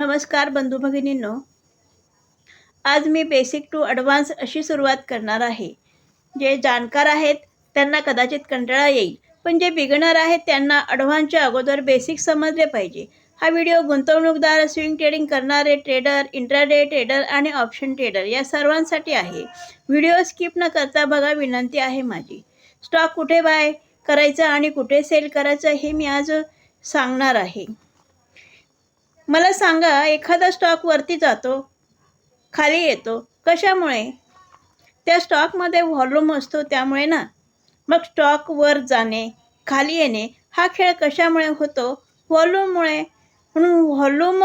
नमस्कार बंधू भगिनींनो. आज मी बेसिक टू ॲडव्हान्स अशी सुरुवात करणार आहे. जे जाणकार आहेत त्यांना कदाचित कंटाळा येईल पण जे बिगनर आहेत त्यांना ॲडव्हान्सच्या अगोदर बेसिक समजले पाहिजे. हा व्हिडिओ गुंतवणूकदार स्विंग ट्रेडिंग करणारे ट्रेडर इंट्राडे ट्रेडर आणि ऑप्शन ट्रेडर या सर्वांसाठी आहे. व्हिडिओ स्किप न करता बघा विनंती आहे माझी. स्टॉक कुठे बाय करायचं आणि कुठे सेल करायचं हे मी आज सांगणार आहे. मला सांगा एखादा स्टॉक वरती जातो खाली येतो कशामुळे? त्या स्टॉकमध्ये व्हॉल्यूम असतो त्यामुळे ना. मग स्टॉक वर जाणे खाली येणे हा खेळ कशामुळे होतो? व्हॉल्यूममुळे म्हणून व्हॉल्यूम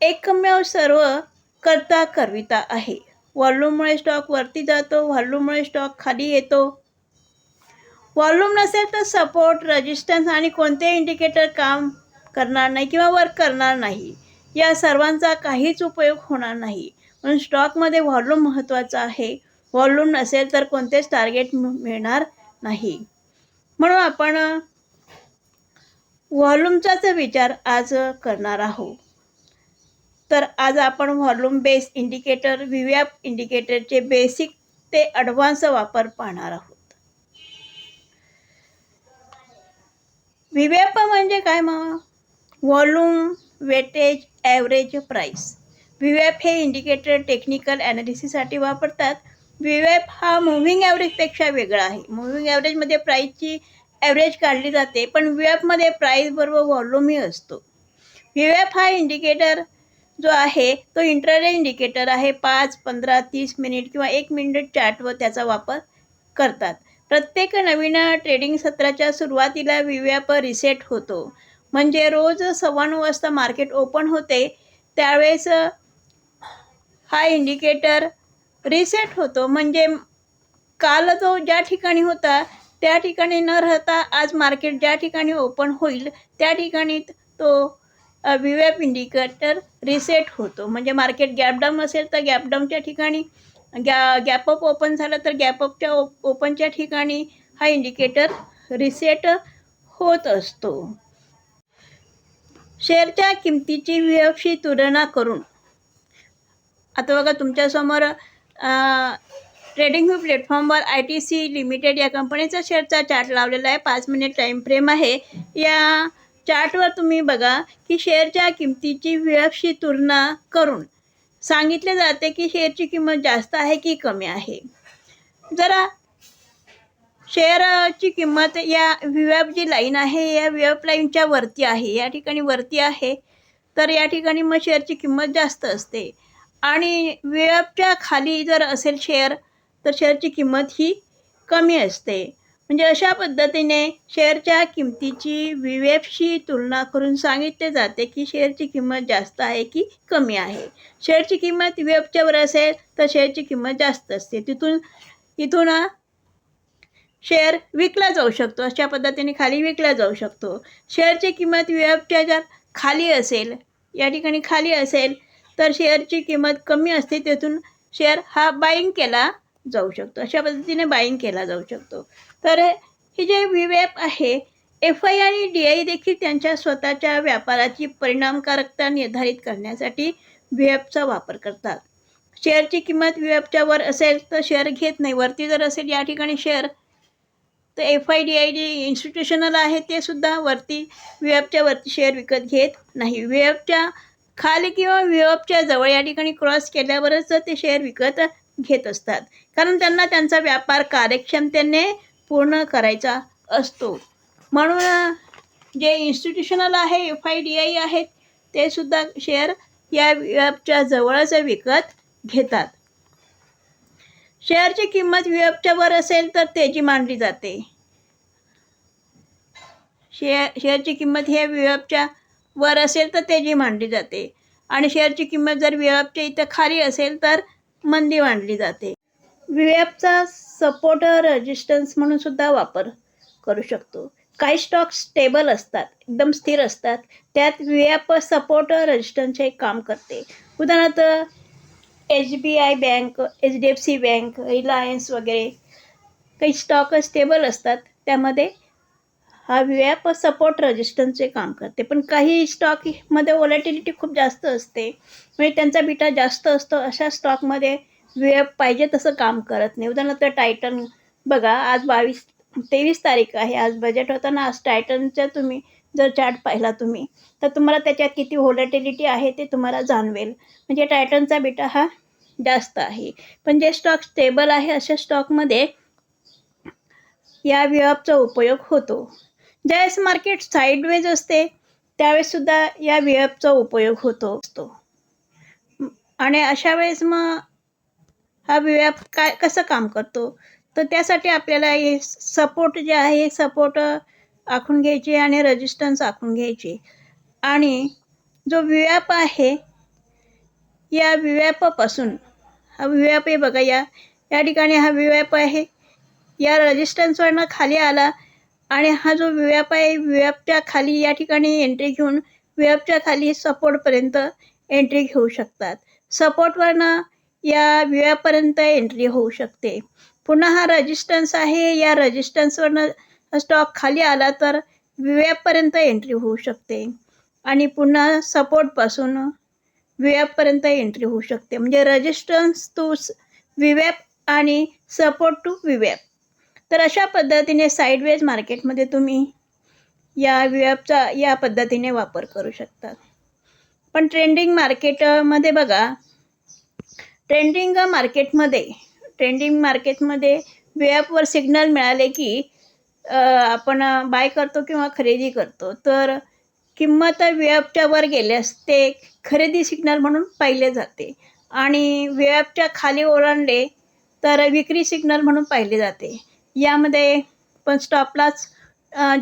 एकमेव सर्व करता करविता आहे. व्हॉल्यूममुळे स्टॉक वरती जातो व्हॉल्यूममुळे स्टॉक खाली येतो. व्हॉल्यूम नसेल तर सपोर्ट रजिस्टन्स आणि कोणते इंडिकेटर काम करणार नाही किंवा वर्क करणार नाही. या सर्वांचा काहीच उपयोग होणार नाही. म्हणून स्टॉकमध्ये व्हॉल्यूम महत्त्वाचा आहे. व्हॉल्यूम नसेल तर कोणतेच टार्गेट मिळणार नाही. म्हणून आपण व्हॉल्यूमचाच विचार आज करणार आहोत. तर आज आपण व्हॉल्यूम बेस इंडिकेटर व्हीवॅप इंडिकेटरचे बेसिक ते अडव्हान्स वापर पाहणार आहोत. व्हीवॅप म्हणजे काय मग व्हॉल्यूम वेटेज ॲव्हरेज प्राईस एफ हे इंडिकेटर टेक्निकल ॲनालिसिससाठी वापरतात. व्हीवॅप हा मुव्हिंग ॲव्हरेजपेक्षा वेगळा आहे. मुव्हिंग ॲव्हरेजमध्ये प्राईसची ॲव्हरेज काढली जाते पण व्हीवॅपमध्ये प्राईसबरोबर व्हॉल्यूमही असतो. व्ही एफ हा इंडिकेटर जो आहे तो इंटरडे इंडिकेटर आहे. पाच पंधरा तीस मिनिट किंवा एक मिनिट चार्टवर त्याचा वापर करतात. प्रत्येक नवीन ट्रेडिंग सत्राच्या सुरुवातीला व्हीवॅप रिसेट होतो. म्हणजे रोज सव्वा नऊ वाजता मार्केट ओपन होते त्यावेळेस हा इंडिकेटर रिसेट होतो. म्हणजे काल जो ज्या ठिकाणी होता त्या ठिकाणी न राहता आज मार्केट ज्या ठिकाणी ओपन होईल त्या ठिकाणी तो विवॅप इंडिकेटर रिसेट होतो. म्हणजे मार्केट गॅपडाऊन असेल तर गॅपडाऊनच्या ठिकाणी गॅ गॅपअप ओपन झालं तर गॅपअपच्या ओपनच्या ठिकाणी हा इंडिकेटर रिसेट होत असतो. शेअरच्या किमतीची व्हीएफशी तुलना करून. आता बघा तुमच्यासमोर ट्रेडिंग प्लॅटफॉर्मवर आय टी सी लिमिटेड या कंपनीचा शेअरचा चार्ट लावलेला आहे. पाच मिनिट टाईम फ्रेम आहे. या चार्टवर तुम्ही बघा की शेअरच्या किमतीची व्हीएफशी तुलना करून सांगितले जाते की शेअरची किंमत जास्त आहे की कमी आहे. जरा शेअरची किंमत या व्हीएफ जी लाईन आहे या व्हीएफ लाईनच्या वरती आहे. या ठिकाणी वरती आहे. तर या ठिकाणी मग शेअरची किंमत जास्त असते. आणि व्हीएफच्या खाली जर असेल शेअर तर शेअरची किंमत ही कमी असते. म्हणजे अशा पद्धतीने शेअरच्या किमतीची व्हीएफशी तुलना करून सांगितले जाते की शेअरची किंमत जास्त आहे की कमी आहे. शेअरची किंमत व्हीएफच्यावर असेल तर शेअरची किंमत जास्त असते. तिथून इथून शेअर विकला जाऊ शकतो. अशा पद्धतीने खाली विकला जाऊ शकतो. शेअरची किंमत व्यापच्या जर खाली असेल या ठिकाणी खाली असेल तर शेअरची किंमत कमी असते तेथून शेअर हा बाईंग केला जाऊ शकतो. अशा पद्धतीने बाईंग केला जाऊ शकतो. तर हे जे विवेप आहे एफ आय आणि डी आय देखील त्यांच्या स्वतःच्या व्यापाराची परिणामकारकता निर्धारित करण्यासाठी व्हीवॅपचा वापर करतात. शेअरची किंमत व्हीवॅपच्या वर असेल तर शेअर घेत नाही. वरती जर असेल या ठिकाणी शेअर तर एफ आय डी आय जे इन्स्टिट्यूशनल आहे ते सुद्धा वरती व्हीएफच्या वरती शेअर विकत घेत नाही. व्हीएफच्या खाली किंवा व्हीएफच्या जवळ या ठिकाणी क्रॉस केल्यावरच ते शेअर विकत घेत असतात. कारण त्यांना त्यांचा व्यापार कार्यक्षमतेने पूर्ण करायचा असतो. म्हणून जे इन्स्टिट्यूशनल आहे एफ आय डी आय आहेत ते सुद्धा शेअर या व्हीएफच्या जवळच विकत घेतात. शेअरची किंमत व्हीएफच्या वर असेल तर तेजी मानली जाते. शेअर शेअरची किंमत ही व्हीएफच्या वर असेल तर तेजी मानली जाते. आणि शेअरची किंमत जर व्हीएफच्या इथं खाली असेल तर मंदी मानली जाते. व्हीएफचा सपोर्ट रेजिस्टन्स म्हणून सुद्धा वापर करू शकतो. काही स्टॉक स्टेबल असतात एकदम स्थिर असतात. त्यात व्हीएफ सपोर्ट रेजिस्टन्सचे एक काम करते. उदाहरणार्थ H B I bank H D F C bank Reliance वगैरे काही स्टॉक स्टेबल असतात. त्यामध्ये हा व्याप सपोर्ट रजिस्टन्सचे काम करते. पण काही स्टॉकमध्ये ओलॅटिलिटी खूप जास्त असते. म्हणजे त्यांचा बिटा जास्त असतो. अशा स्टॉकमध्ये व्याप पाहिजे तसं काम करत नाही. उदाहरणार्थ टायटन बघा आज बावीस तेवीस तारीख आहे. आज बजेट होताना आज टायटनच्या तुम्ही जर चार्ट पाहिला तुम्ही तर तुम्हाला त्याच्यात किती व्हॉलॅटिलिटी आहे ते तुम्हाला जाणवेल. म्हणजे टायटनचा बिटा हा जास्त आहे. पण जे स्टॉक स्टेबल आहे अशा स्टॉकमध्ये या व्यापचा उपयोग होतो. ज्यावेळेस मार्केट साईडवेज असते त्यावेळेससुद्धा या व्यापचा उपयोग होतो असतो. आणि अशा वेळेस मग हा व्याप काय कसं काम करतो? तर त्यासाठी आपल्याला हे सपोर्ट जे आहे सपोर्ट आखून घ्यायची आणि रेजिस्टन्स आखून घ्यायची. आणि जो व्याप आहे या विव्यापापासून हा विव्याप आहे बघा या या ठिकाणी हा विव्याप आहे. या रेजिस्टन्सवरनं खाली आला आणि हा जो विव्याप आहे विव्यापच्या खाली या ठिकाणी एंट्री घेऊन विव्यापच्या खाली सपोर्टपर्यंत एंट्री घेऊ शकतात. सपोर्टवरनं या विव्यापर्यंत एंट्री होऊ शकते. पुन्हा हा रेजिस्टन्स आहे या रेजिस्टन्सवरनं स्टॉक खाली आला तर विव्यापर्यंत एंट्री होऊ शकते. आणि पुन्हा सपोर्टपासून विव्यापर्यंत एंट्री होऊ शकते. म्हणजे रेजिस्टन्स टू विव्याप आणि सपोर्ट टू विव्याप तर अशा पद्धतीने साईडवेज मार्केटमध्ये तुम्ही या विव्यापचा या पद्धतीने वापर करू शकता. पण ट्रेंडिंग मार्केटमध्ये बघा ट्रेंडिंग मार्केटमध्ये ट्रेंडिंग मार्केटमध्ये वेअपवर सिग्नल मिळाले की आपण बाय करतो किंवा खरेदी करतो. तर किंमत वेॲपच्या वर गेल्यास ते खरेदी सिग्नल म्हणून पाहिले जाते. आणि वेॲपच्या खाली ओलांडले तर विक्री सिग्नल म्हणून पाहिले जाते. यामध्ये पण स्टॉपलाच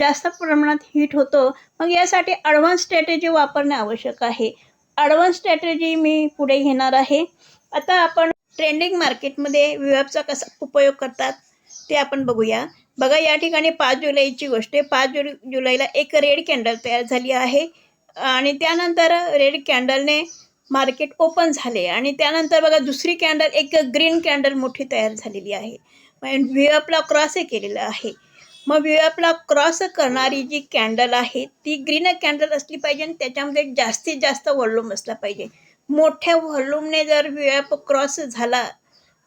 जास्त प्रमाणात हिट होतो. मग यासाठी ॲडव्हान्स स्ट्रॅटेजी वापरणे आवश्यक आहे. ॲडव्हान्स स्ट्रॅटेजी मी पुढे घेणार आहे. आता आपण ट्रेंडिंग मार्केटमध्ये विवेपचा कसा उपयोग करतात ते आपण बघूया. बघा या ठिकाणी पाच जुलैची गोष्ट आहे. पाच जुल जुलैला एक रेड कॅन्डल तयार झाली आहे. आणि त्यानंतर रेड कॅन्डलने मार्केट ओपन झाले. आणि त्यानंतर बघा दुसरी कॅन्डल एक ग्रीन कॅन्डल मोठी तयार झालेली आहे. म्हणजे व्हिअपला क्रॉसही केलेला आहे. मग व्हिअपला क्रॉस करणारी जी कॅन्डल आहे ती ग्रीन कॅन्डल असली पाहिजे आणि त्याच्यामध्ये जास्तीत जास्त वॉल्यूम असला पाहिजे. मोठ्या व्हॉल्यूमने जर व्हिअप क्रॉस झाला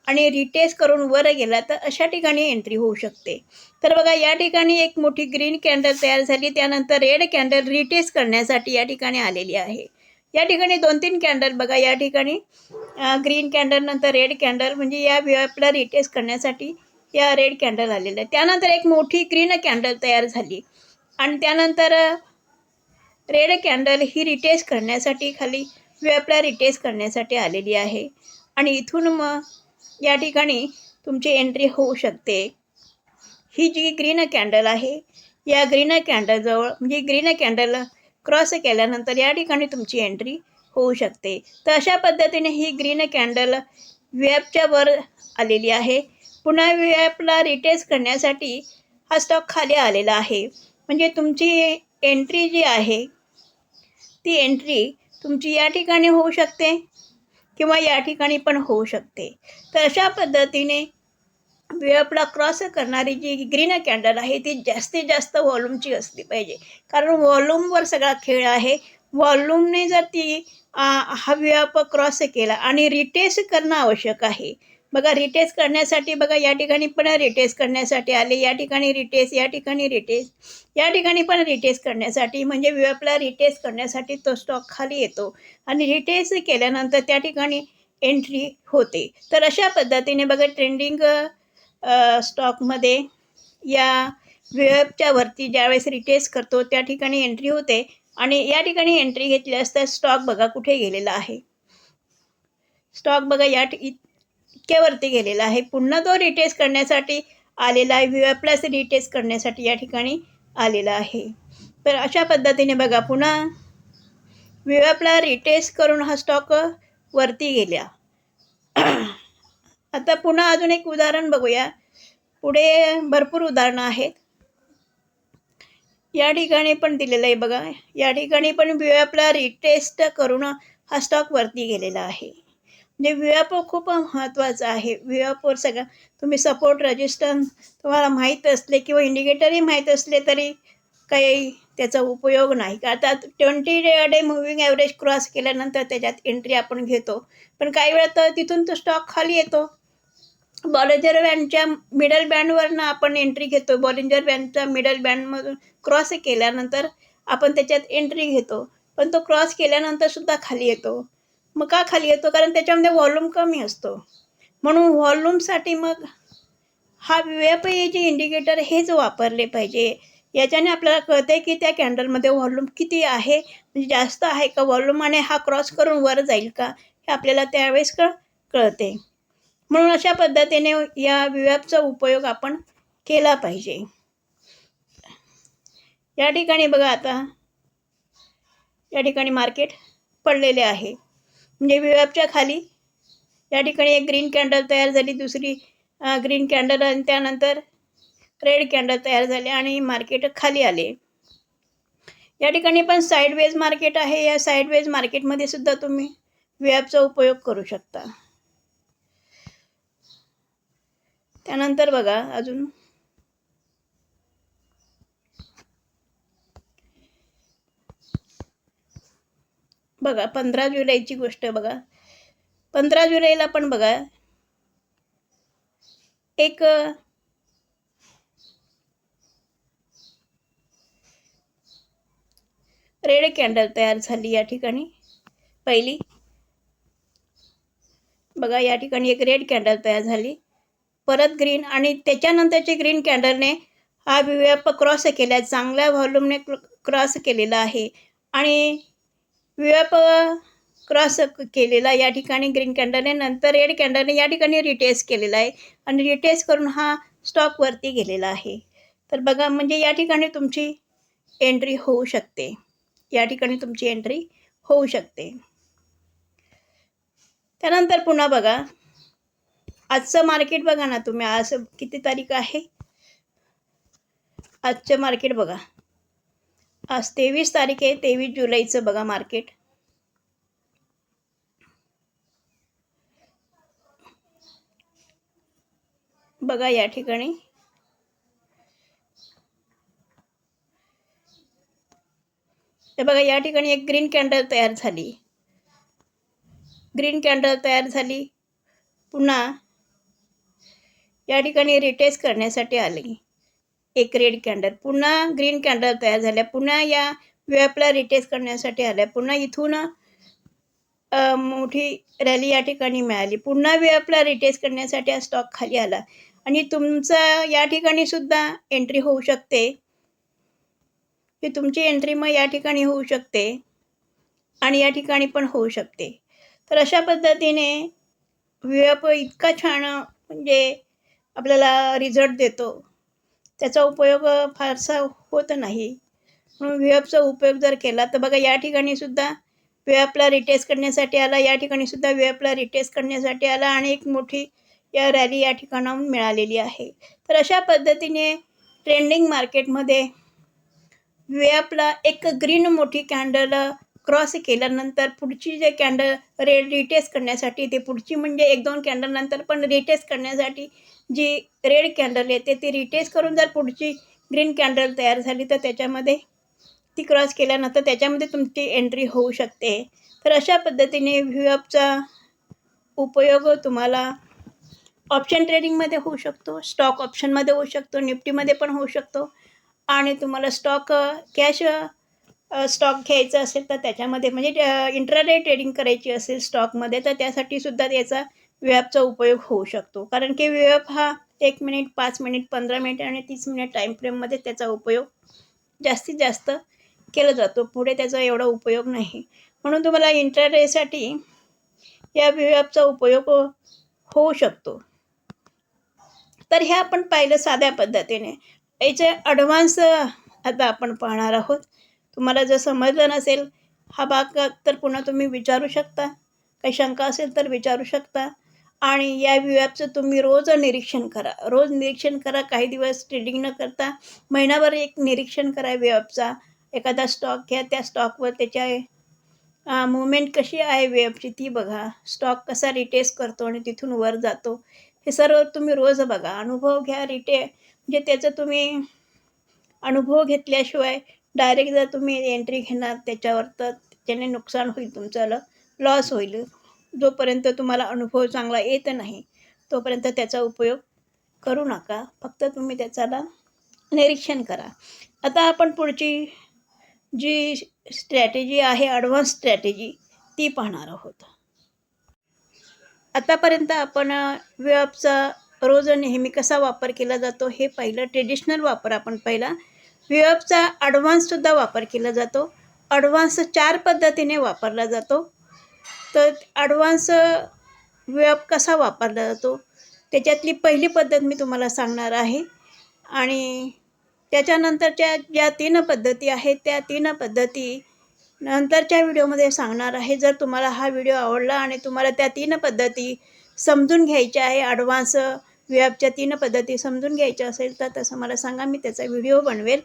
आणि रिटेस्ट करून वर गेला तर अशा ठिकाणी एंट्री होऊ शकते. तर बघा या ठिकाणी एक मोठी ग्रीन कॅन्डल तयार झाली. त्यानंतर रेड कॅन्डल रिटेस्ट करण्यासाठी या ठिकाणी आलेली आहे. या ठिकाणी दोन तीन कॅन्डल बघा या ठिकाणी ग्रीन कॅन्डल नंतर रेड कॅन्डल म्हणजे या व्यापला रिटेस्ट करण्यासाठी या रेड कॅन्डल आहे त्यानंतर एक मोठी ग्रीन कॅन्डल तयार झाली. आणि त्यानंतर रेड कॅन्डल ही रिटेस्ट करण्यासाठी खाली व्यापला रिटेस्ट करण्यासाठी आलेली आहे. आणि इथून मग या ठिकाणी तुमची एंट्री होऊ शकते. ही जी ग्रीन कॅन्डल आहे या ग्रीन कॅन्डलजवळ म्हणजे ग्रीन कॅन्डल क्रॉस केल्यानंतर या ठिकाणी तुमची एंट्री होऊ शकते. तर अशा पद्धतीने ही ग्रीन कॅन्डल वेबच्या वर आलेली आहे. पुन्हा वेबला रिटेस्ट करण्यासाठी हा स्टॉक खाली आलेला आहे. म्हणजे तुमची एंट्री जी आहे ती एंट्री तुमची या ठिकाणी होऊ शकते. किंवा या ठिकाणी पण होऊ शकते. तर अशा पद्धतीने वेळपला क्रॉस करणारी जी ग्रीन कॅन्डल आहे ती जास्तीत जास्त व्हॉल्यूमची असली पाहिजे. कारण व्हॉल्यूमवर सगळा खेळ आहे. व्हॉल्यूमने जर ती हा वेळप क्रॉस केला आणि रिटेस्ट करणं आवश्यक आहे बघा रिटेस्ट करण्यासाठी बघा या ठिकाणी पण रिटेस्ट करण्यासाठी आले या ठिकाणी रिटेस्ट या ठिकाणी रिटेस्ट या ठिकाणी पण रिटेस्ट करण्यासाठी म्हणजे वेळपला रिटेस्ट करण्यासाठी तो स्टॉक खाली येतो. आणि रिटेस्ट केल्यानंतर त्या ठिकाणी एंट्री होते. तर अशा पद्धतीने बघा ट्रेंडिंग स्टॉकमध्ये या वेबच्या वरती ज्यावेळेस रिटेस्ट करतो त्या ठिकाणी एंट्री होते. आणि या ठिकाणी एंट्री घेतली असता स्टॉक बघा कुठे गेलेला आहे. स्टॉक बघा या टक्क्यावरती गेलेला आहे. पुन्हा तो रिटेस्ट करण्यासाठी आलेला आहे. व्ही प्लस रिटेस्ट करण्यासाठी या ठिकाणी आलेला आहे. तर अशा पद्धतीने बघा पुन्हा विवापला रिटेस्ट करून हा स्टॉक वरती गेल्या आता पुन्हा अजून एक उदाहरण बघूया. पुढे भरपूर उदाहरणं आहेत. या ठिकाणी पण दिलेलं आहे बघा. या ठिकाणी पण व्यूॲपला रिटेस्ट करून हा स्टॉक वरती गेलेला आहे. म्हणजे व्यूॲप खूप महत्त्वाचं आहे. व्यूॲपवर सगळं तुम्ही सपोर्ट रजिस्टन्स तुम्हाला माहीत असले किंवा इंडिकेटरही माहीत असले तरी काही त्याचा उपयोग नाही. का आता twenty day moving average cross केल्यानंतर त्याच्यात एंट्री आपण घेतो. पण काही वेळा तर तिथून तो स्टॉक खाली येतो. बॉलिंजर बँडच्या मिडल बँडवरनं आपण एंट्री घेतो. बॉलिंजर बँडच्या मिडल बँडमधून क्रॉस केल्यानंतर आपण त्याच्यात एंट्री घेतो. पण तो क्रॉस केल्यानंतर सुद्धा खाली येतो. मग का खाली येतो कारण त्याच्यामध्ये व्हॉल्यूम कमी असतो. म्हणून व्हॉल्यूमसाठी मग हा व्यापी जे इंडिकेटर हेच वापरले पाहिजे. याच्याने आपल्याला कळते की त्या कॅन्डलमध्ये व्हॉल्यूम किती आहे म्हणजे जास्त आहे का व्हॉल्यूमाने हा क्रॉस करून वर जाईल का हे आपल्याला त्यावेळेस कळ कळते म्हणून अशा पद्धतीने या विवॅपचा उपयोग आपण केला पाहिजे. या ठिकाणी बघा आता. या ठिकाणी मार्केट पडलेले आहे. म्हणजे विव्यापच्या खाली. या ठिकाणी एक ग्रीन कॅन्डल तयार झाली दुसरी ग्रीन कॅन्डल आणि त्यानंतर रेड कॅन्डल तयार झाले आणि मार्केट खाली आले. या ठिकाणी पण साईडवेज मार्केट आहे. या साईडवेज मार्केटमध्ये सुद्धा तुम्ही व्यापचा उपयोग करू शकता. त्यानंतर बघा अजून. बघा पंधरा जुलैची गोष्ट बघा. पंधरा जुलैला पण बघा. एक रेड कॅन्डल तयार झाली या ठिकाणी. पहिली. बघा या ठिकाणी एक रेड कॅन्डल तयार झाली. परत ग्रीन आणि त्याच्यानंतरची ग्रीन कॅन्डलने हा व्याप क्रॉस केला चांगल्या व्हॉल्यूमने क्रॉस केलेला आहे. आणि व्याप क्रॉस केलेला या ठिकाणी ग्रीन कॅन्डलने नंतर रेड कॅन्डलने या ठिकाणी रिटेस्ट केलेला आहे. आणि रिटेस्ट करून हा स्टॉकवरती गेलेला आहे. तर बघा म्हणजे या ठिकाणी तुमची एंट्री होऊ शकते. या ठिकाणी तुमची एंट्री होऊ शकते. त्यानंतर पुन्हा बघा. आजचं मार्केट बघा ना तुम्ही. आज किती तारीख आहे? आजचं मार्केट बघा. आज तेवीस तारीख आहे तेवीस जुलैचं बघा मार्केट बघा या ठिकाणी. तर बघा या ठिकाणी एक ग्रीन कॅन्डल तयार झाली. ग्रीन कॅन्डल तयार झाली. पुन्हा या ठिकाणी रिटेस्ट करण्यासाठी आली. एक रेड कॅन्डल पुन्हा ग्रीन कॅन्डल तयार झाल्या. पुन्हा या वेपला रिटेस्ट करण्यासाठी आल्या. पुन्हा इथून मोठी रॅली या ठिकाणी मिळाली. पुन्हा वेपला रिटेस्ट करण्यासाठी हा स्टॉक खाली आला. आणि तुमचा या ठिकाणी सुद्धा एंट्री होऊ शकते. की तुमची एंट्री मग या ठिकाणी होऊ शकते. आणि या ठिकाणी पण होऊ शकते. तर अशा पद्धतीने वेप इतका छान म्हणजे आपल्याला रिझल्ट देतो. त्याचा उपयोग फारसा होत नाही. म्हणून वेपचा उपयोग जर केला तर बघा या ठिकाणी सुद्धा वेपला रिटेस्ट करण्यासाठी आला या ठिकाणी सुद्धा एफला रिटेस्ट करण्यासाठी आला आणि एक मोठी या रॅली या ठिकाणाहून मिळालेली आहे. तर अशा पद्धतीने ट्रेंडिंग मार्केटमध्ये वेपला एक ग्रीन मोठी कॅन्डल क्रॉस केल्यानंतर पुढची जे कॅन्डल रे रिटेस्ट करण्यासाठी ते पुढची म्हणजे एक दोन कॅन्डलनंतर पण रिटेस्ट करण्यासाठी जी रेड कॅन्डल येते ती रिटेस्ट करून जर पुढची ग्रीन कॅन्डल तयार झाली तर त्याच्यामध्ये ती क्रॉस केल्यानंतर त्याच्यामध्ये तुमची एंट्री होऊ शकते. तर अशा पद्धतीने व्ह्यूअपचा उपयोग तुम्हाला ऑप्शन ट्रेडिंगमध्ये होऊ शकतो स्टॉक ऑप्शनमध्ये होऊ शकतो निफ्टीमध्ये पण होऊ शकतो आणि तुम्हाला स्टॉक कॅश स्टॉक घ्यायचं असेल तर त्याच्यामध्ये म्हणजे इंट्राडे ट्रेडिंग करायची असेल स्टॉकमध्ये तर त्यासाठी सुद्धा याचा वेअपचा उपयोग होऊ शकतो. कारण की वेअप हा एक मिनिट पाच मिनिट पंधरा मिनिट आणि तीस मिनिट टाईम फ्रेममध्ये त्याचा उपयोग जास्तीत जास्त केला जातो. पुढे त्याचा एवढा उपयोग नाही. म्हणून तुम्हाला इंट्राडेसाठी या वेअपचा उपयोग होऊ शकतो. तर हे आपण पाहिलं साध्या पद्धतीने. याचे ॲडव्हान्स आता आपण पाहणार आहोत. तुम्हाला जर समजलं नसेल हा भाग तर पुन्हा तुम्ही विचारू शकता. काही शंका असेल तर विचारू शकता. आणि या विव्यापचं तुम्ही रोज निरीक्षण करा. रोज निरीक्षण करा काही दिवस ट्रेडिंग न करता. महिनाभर एक निरीक्षण करा वेबचा एखादा स्टॉक घ्या त्या स्टॉकवर त्याच्या मुवमेंट कशी आहे वेबची ती बघा. स्टॉक कसा रिटेस्ट करतो आणि तिथून वर जातो. हे सर्व तुम्ही रोज बघा. अनुभव घ्या रिटे म्हणजे त्याचं तुम्ही अनुभव घेतल्याशिवाय डायरेक्ट जर तुम्ही एंट्री घेणार त्याच्यावर तर त्याने नुकसान होईल तुमचं लॉस होईल. जोपर्यंत तुम्हाला अनुभव चांगला येत नाही तोपर्यंत त्याचा उपयोग करू नका. फक्त तुम्ही त्याच्याला निरीक्षण करा. आता आपण पुढची जी स्ट्रॅटेजी आहे ॲडव्हान्स स्ट्रॅटेजी ती पाहणार आहोत. आतापर्यंत आपण वेअपचा रोज नेहमी कसा वापर केला जातो हे पहिलं ट्रेडिशनल वापर आपण पहिला वेबचा ॲडव्हान्ससुद्धा वापर केला जातो. ॲडव्हान्स चार पद्धतीने वापरला जातो. तर ॲडव्हान्स वेब कसा वापरला जातो? त्याच्यातली पहिली पद्धत मी तुम्हाला सांगणार आहे. आणि त्याच्यानंतरच्या ज्या तीन पद्धती आहेत त्या तीन पद्धती नंतरच्या व्हिडिओमध्ये सांगणार आहे. जर तुम्हाला हा व्हिडिओ आवडला आणि तुम्हाला त्या तीन पद्धती समजून घ्यायच्या आहे ॲडव्हान्स वेबच्या तीन पद्धती समजून घ्यायच्या असेल तर तसं मला सांगा मी त्याचा व्हिडिओ बनवेल.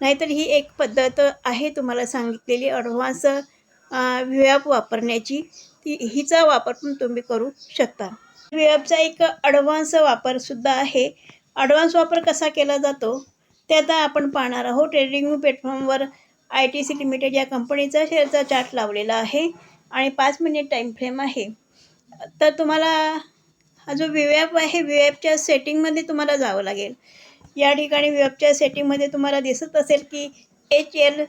नाहीतर ही एक पद्धत आहे तुम्हाला सांगितलेली अडव्हान्स वेब वापरण्याची. ती हिचा वापर पण तुम्ही करू शकता. वेबचा एक अडव्हान्स वापरसुद्धा आहे. ॲडव्हान्स वापर कसा केला जातो? ते आता आपण पाहणार आहोत. ट्रेडिंग प्लॅटफॉर्मवर आय टी सी लिमिटेड या कंपनीचा शेअरचा चार्ट लावलेला आहे. आणि पाच मिनिट टाईम फ्रेम आहे. तर तुम्हाला हा जो विवॅप आहे विवॅपच्या सेटिंगमध्ये तुम्हाला जावं लागेल. या ठिकाणी विवॅपच्या सेटिंगमध्ये तुम्हाला दिसत असेल की एच एल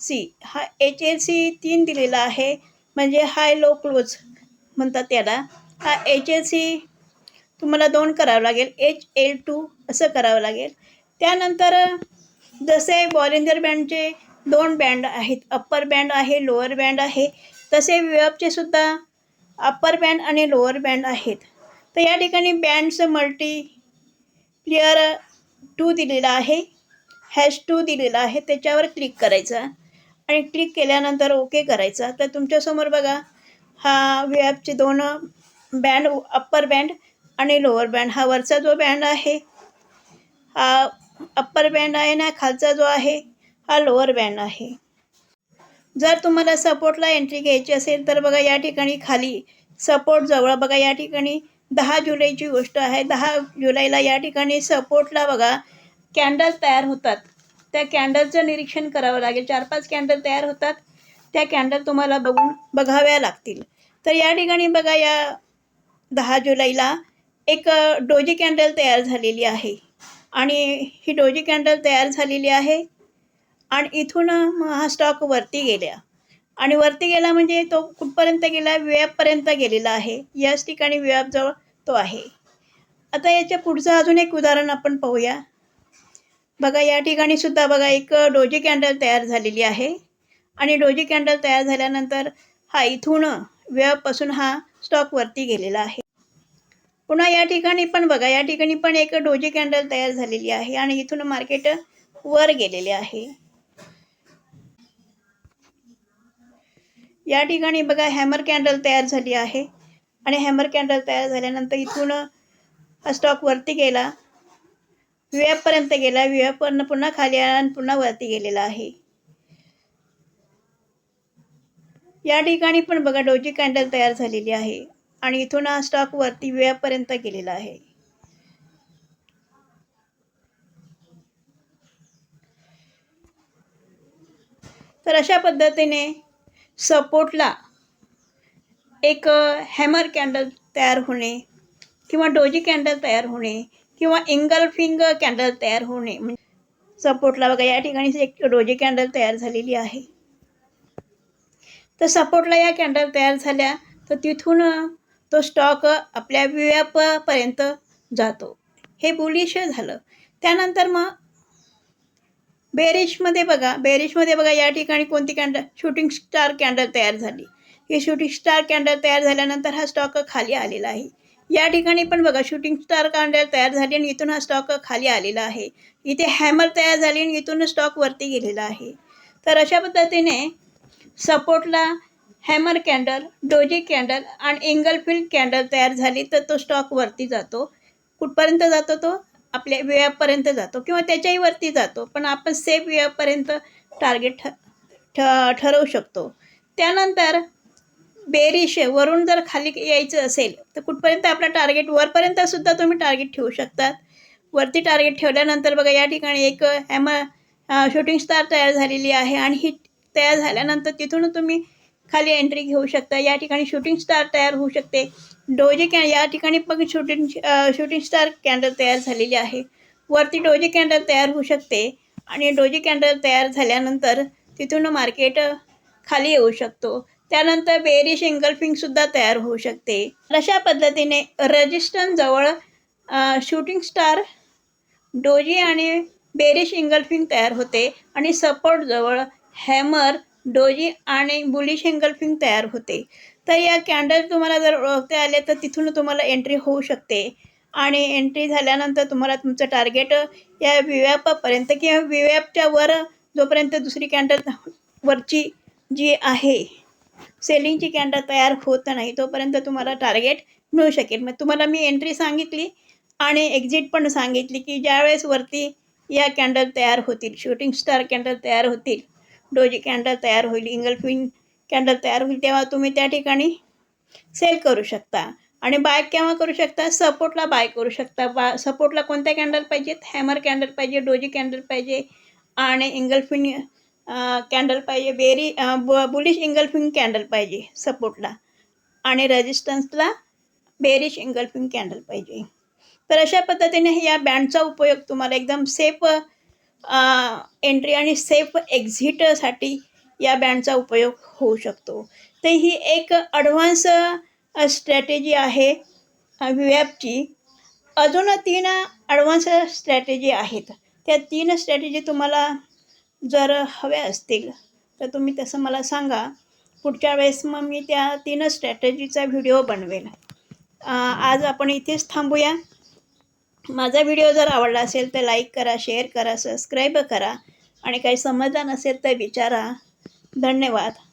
सी हा एच एल सी तीन दिलेला आहे. म्हणजे हाय लो क्लोज म्हणतात त्याला. हा एच एल सी तुम्हाला दोन करावं लागेल. एच एल टू असं करावं लागेल. त्यानंतर जसे बॉलिंजर बँडचे दोन बँड आहेत. अप्पर बँड आहे लोअर बँड आहे. तसे वेबचे सुद्धा अप्पर बँड आणि लोअर बँड आहेत. तर या ठिकाणी बँडचं मल्टी प्लेअर टू दिलेला आहे. हॅश टू दिलेला आहे. त्याच्यावर क्लिक करायचा. आणि क्लिक केल्यानंतर ओके करायचा. तर तुमच्यासमोर बघा हा वेबचे दोन बँड अप्पर बँड आणि लोअर बँड हा वरचा जो बँड आहे हा अप्पर बँड आहे ना खालचा जो आहे हा लोअर बँड आहे. जर तुम्हाला सपोर्टला एंट्री घ्यायची असेल तर बघा या ठिकाणी खाली सपोर्ट जवळ बघा. या ठिकाणी दहा जुलैची गोष्ट आहे. दहा जुलैला या ठिकाणी सपोर्टला बघा कॅन्डल तयार होतात. त्या कॅन्डलचं निरीक्षण करावं लागेल. चार पाच कॅन्डल तयार होतात. त्या कॅन्डल तुम्हाला बघून बघाव्या लागतील. तर या ठिकाणी बघा या दहा जुलैला एक डोजी कॅन्डल तयार झालेली आहे. आणि ही डोजी कॅन्डल तयार झालेली आहे. आणि इथून मग हा स्टॉक वरती गेल्या. आणि वरती गेला म्हणजे तो कुठपर्यंत गेला? वेबपर्यंत गेलेला आहे. याच ठिकाणी वेबजवळ तो आहे. आता याच्या पुढचं अजून एक उदाहरण आपण पाहूया. बघा या ठिकाणी सुद्धा बघा एक डोजी कॅन्डल तयार झालेली आहे. आणि डोजी कॅन्डल तयार झाल्यानंतर हा इथून वेळापासून हा स्टॉक वरती गेलेला आहे. पुन्हा या ठिकाणी पण बघा या ठिकाणी पण एक डोजी कॅन्डल तयार झालेली आहे आणि इथून मार्केट वर गेलेले आहे. या ठिकाणी बघा हॅमर कॅन्डल तयार झाली आहे. आणि हॅमर कॅन्डल तयार झाल्यानंतर इथून हा स्टॉक वरती गेला. व्यापपर्यंत गेला. व्यापवरनं पुन्हा खाली आला आणि पुन्हा वरती गेलेला आहे. या ठिकाणी पण बघा डोजी कॅन्डल तयार झालेली आहे. आणि इथून हा स्टॉक वरती वेळापर्यंत गेलेला आहे. तर अशा पद्धतीने सपोर्टला एक हॅमर कॅन्डल तयार होणे किंवा डोजी कॅन्डल तयार होणे किंवा इंगलफिंग कॅन्डल तयार होणे. म्हणजे सपोर्टला बघा या ठिकाणी एक डोजी कॅन्डल तयार झालेली आहे. तर सपोर्टला या कॅन्डल तयार झाल्या तर तिथून तो स्टॉक आपल्या व्यापापर्यंत जातो. हे बुलिश झालं. त्यानंतर मग बेरिशमध्ये बघा बेरिशमध्ये बघा या ठिकाणी कोणती कॅन्डल शूटिंग स्टार कॅन्डल तयार झाली. ही शूटिंग स्टार कॅन्डल तयार झाल्यानंतर हा स्टॉक खाली आलेला आहे. या ठिकाणी पण बघा शूटिंग स्टार कॅन्डल तयार झाली आणि इथून हा स्टॉक खाली आलेला आहे. इथे हॅमर तयार झाली आणि इथून स्टॉक वरती गेलेला आहे. तर अशा पद्धतीने सपोर्टला हॅमर कॅन्डल डोजी कॅन्डल आणि एंगलफिल्ड कॅन्डल तयार झाली तर तो स्टॉक वरती जातो. कुठपर्यंत जातो तो? आपल्या वेळापर्यंत जातो किंवा त्याच्याही वरती जातो. पण आपण सेफ वेळापर्यंत टार्गेट ठ ठ ठरवू शकतो. त्यानंतर बेरिश वरून जर खाली यायचं असेल तर कुठपर्यंत आपला टार्गेट वरपर्यंतसुद्धा तुम्ही टार्गेट ठेवू शकतात. वरती टार्गेट ठेवल्यानंतर बघा या ठिकाणी एक हॅम शूटिंग स्टार तयार झालेली आहे आणि ही तयार झाल्यानंतर तिथून तुम्ही खाली एंट्री घेऊ शकता. या ठिकाणी शूटिंग स्टार तयार होऊ शकते. डोजे कॅ या ठिकाणी पण शूटिंग शूटिंग स्टार कॅन्डल तयार झालेली आहे. वरती डोजे कॅन्डल तयार होऊ शकते आणि डोजे कॅन्डल तयार झाल्यानंतर तिथून मार्केट खाली येऊ शकतो. त्यानंतर बेरिश एंगल्फिंगसुद्धा तयार होऊ शकते. अशा पद्धतीने रजिस्टनजवळ शूटिंग स्टार डोजी आणि बेरिश इंगल्फिंग तयार होते आणि सपोर्टजवळ हॅमर डोजी आणि बुलिश इंगल्फिंग तयार होते. तर या कॅन्डल तुम्हाला जर ओळखता आले तर तिथून तुम्हाला एंट्री होऊ शकते. आणि एंट्री झाल्यानंतर तुम्हाला तुमचं टार्गेट या विव्यापापर्यंत किंवा विव्यापच्या वर जोपर्यंत दुसरी कॅन्डल वरची जी आहे सेलिंगची कॅन्डल तयार होत नाही तोपर्यंत तुम्हाला टार्गेट मिळू शकेल. मग तुम्हाला मी एंट्री सांगितली आणि एक्झिट पण सांगितली की ज्यावेळेस वरती या कॅन्डल तयार होतील शूटिंग स्टार कॅन्डल तयार होतील डोजी कॅन्डल तयार होईल इंगल्फिंग कॅन्डल तयार होईल तेव्हा तुम्ही त्या ठिकाणी सेल करू शकता. आणि बाय केव्हा करू शकता? सपोर्टला बाय करू शकता. बा सपोर्टला कोणत्या कॅन्डल पाहिजेत? हॅमर कॅन्डल पाहिजे डोजी कॅन्डल पाहिजे आणि इंगलफिंग कॅन्डल पाहिजे बेरी ब बुलिश इंगलफिंग कॅन्डल पाहिजे सपोर्टला. आणि रेजिस्टन्सला बेरिश इंगलफिंग कॅन्डल पाहिजे. तर अशा पद्धतीने या बँडचा उपयोग तुम्हाला एकदम सेफ एंट्री आणि सेफ एक्झिटसाठी या बँडचा उपयोग होऊ शकतो. तर ही एक ॲडव्हान्स स्ट्रॅटेजी आहे. विवॅपची अजून तीन ॲडव्हान्स स्ट्रॅटेजी आहेत. त्या तीन स्ट्रॅटेजी तुम्हाला जर हव्या असतील तर तुम्ही तसं मला सांगा. पुढच्या वेळेस मग मी त्या तीन स्ट्रॅटेजीचा व्हिडिओ बनवेल. आज आपण इथेच थांबूया. माझा व्हिडिओ जर आवडला असेल तर लाईक करा शेअर करा सबस्क्राईब करा. आणि काही समजला नसेल तर विचारा. धन्यवाद.